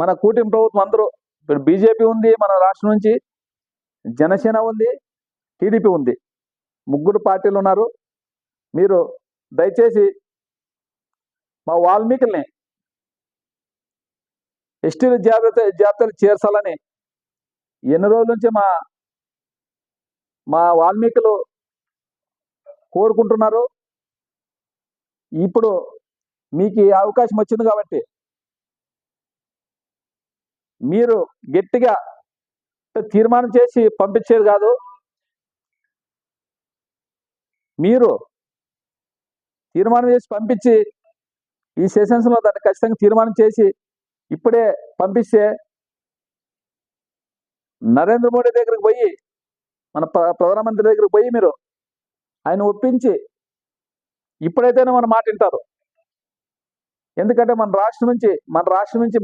మన కూటమి ప్రభుత్వం అందరూ ఇప్పుడు బీజేపీ ఉంది మన రాష్ట్రం నుంచి జనసేన ఉంది టీడీపీ ఉంది. ముగ్గురు పార్టీలు ఉన్నారు. మీరు దయచేసి మా వాల్మీకుల్ని ఎస్టీల జాబితా జాబితాలు చేర్చాలని ఎన్ని రోజుల నుంచి మా మా వాల్మీకులు కోరుకుంటున్నారు. ఇప్పుడు మీకు అవకాశం వచ్చింది కాబట్టి మీరు గట్టిగా తీర్మానం చేసి పంపించేది కాదు. మీరు తీర్మానం చేసి పంపించి ఈ సెషన్స్లో దాన్ని ఖచ్చితంగా తీర్మానం చేసి ఇప్పుడే పంపిస్తే నరేంద్ర మోడీ దగ్గరికి పోయి మన ప్రధానమంత్రి దగ్గరికి పోయి మీరు ఆయన ఒప్పించి ఇప్పుడైతేనే మన మాట వింటారు. ఎందుకంటే మన రాష్ట్రం నుంచి మన రాష్ట్రం నుంచి